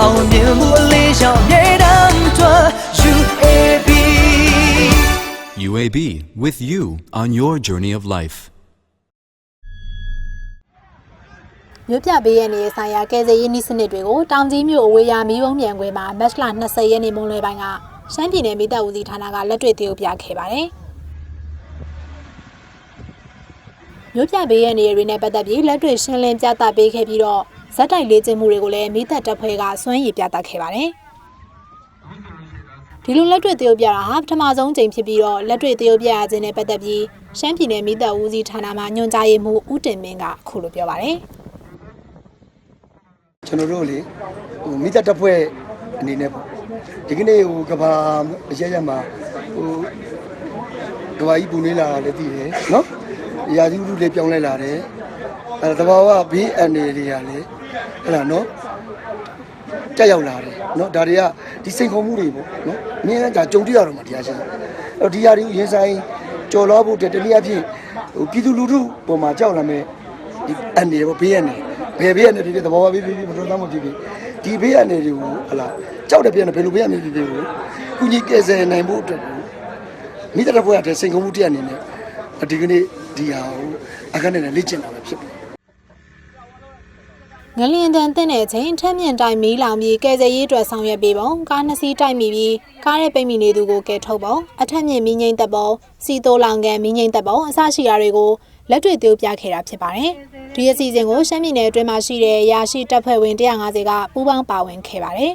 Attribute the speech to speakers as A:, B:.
A: အောင်မြင်မှုအလေးရှောင်မြေတမ်းတွာ UAB
B: UAB with you on your journey of life.
C: မြို့ပြဘေးရန်ရဲ့ဆိုင်ရာကယ်ဆယ်ရေးနည်းစနစ်တွေကိုတောင်ကြီးမြို့အဝေးရမီးဘုံမြန်ခွင်မှာမတ်လ20ရက်နေ့မွန်းလွဲပိုင်းကရှမ်းပြည်နယ်မိသက်ဦးစီးဌာနကလက်တွေ့သရုပ်ပြခဲ့ပါတယ်။မြို့ပြဘေးရန်တွေနဲ့ပတ်သက်ပြီးလက်တွေ့ရှင်းလင်းပြသပေးခဲ့ပြီးတော့ ဇက်တိုက်လေ့ကျင့်မှုတွေကိုလည်းမိသက်တပ်ဖွဲ့ကစွမ်းရည်ပြသခဲ့ပါတယ်။ဒီလိုလက်တွေ့သရုပ်ပြတာဟာပထမဆုံးချိန်ဖြစ်ပြီးတော့လက်တွေ့သရုပ်ပြရခြင်းနဲ့ပတ်သက်ပြီးရှမ်းပြည်နယ်မိသက်ဦးစီးဌာနမှညွှန်ကြားရေးမှူးဦးတင်မင်းကအခုလိုပြောပါတယ်။
D: ကျွန်တော်တို့လေဟိုမိသက်တပ်ဖွဲ့အနေနဲ့ပေါ့ဒီကနေ့ဟိုကဘာအရက်ရက်မှာဟိုကဘာကြီးပူနေလာတာလည်းသိတယ်နော်ရာသီဥတုလေးပြောင်းလဲလာတယ်အဲတဘာဝဘေးအန္တရာယ်တွေကလည်း အဲ့ဒါနော်တက်ရောက်လာတယ်နော်ဒါတွေကဒီစိန်ခေါ်မှုတွေပေါ့နော်အမြဲတမ်းဒါကြုံတွေ့ရတော့မှတရားရှိတယ်အဲ့တော့ဒီဟာတွေကိုရင်ဆိုင်ကြော်လွှားဖို့အတွက်တနည်းအားဖြင့်ဟိုပြည်သူလူထုပေါ်မှာကြောက်လာမဲ့ဒီအနေပေါ့ဘေးအနေဘယ်ဘေးအနေဖြစ်ဖြစ်သဘောပါဖြစ်ဖြစ်မတော်သားမဖြစ်ဖြစ်ဒီဘေးအနေတွေကိုဟလာကြောက်တယ်ပြန်တယ်ဘယ်လိုဘေးအနေဖြစ်ဖြစ်ကိုကုညီကယ်ဆယ်နိုင်ဖို့အတွက်ကိုမိသားစုဘွားတဲ့စိန်ကုံမှုတရားအနေနဲ့ဒီကနေ့ဒီဟာကိုအခက်နဲ့လေ့ကျင့်တာပဲဖြစ်တယ်
C: ငလျင်တန်တဲ့တဲ့အချိန်ထက်မြင့်တိုင်းမီးလောင်ပြီးကယ်ဆယ်ရေးအတွက်ဆောင်ရွက်ပေးပုံကားနှစ်စီးတိုက်မိပြီးကားရဲ့ပိတ်မိနေသူကိုကယ်ထုတ်ပုံအထက်မြင့်မီးငိမ့်သက်ပုံစီတိုးလောင်ကန်မီးငိမ့်သက်ပုံအစရှိတာတွေကိုလက်တွေ့သေးပြခဲ့တာဖြစ်ပါတယ်ဒီအစီအစဉ်ကိုရှမ်းပြည်နယ်အတွင်းမှာရှိတဲ့ရာရှိတပ်ဖွဲ့ဝင်150ကပူးပေါင်းပါဝင်ခဲ့ပါတယ်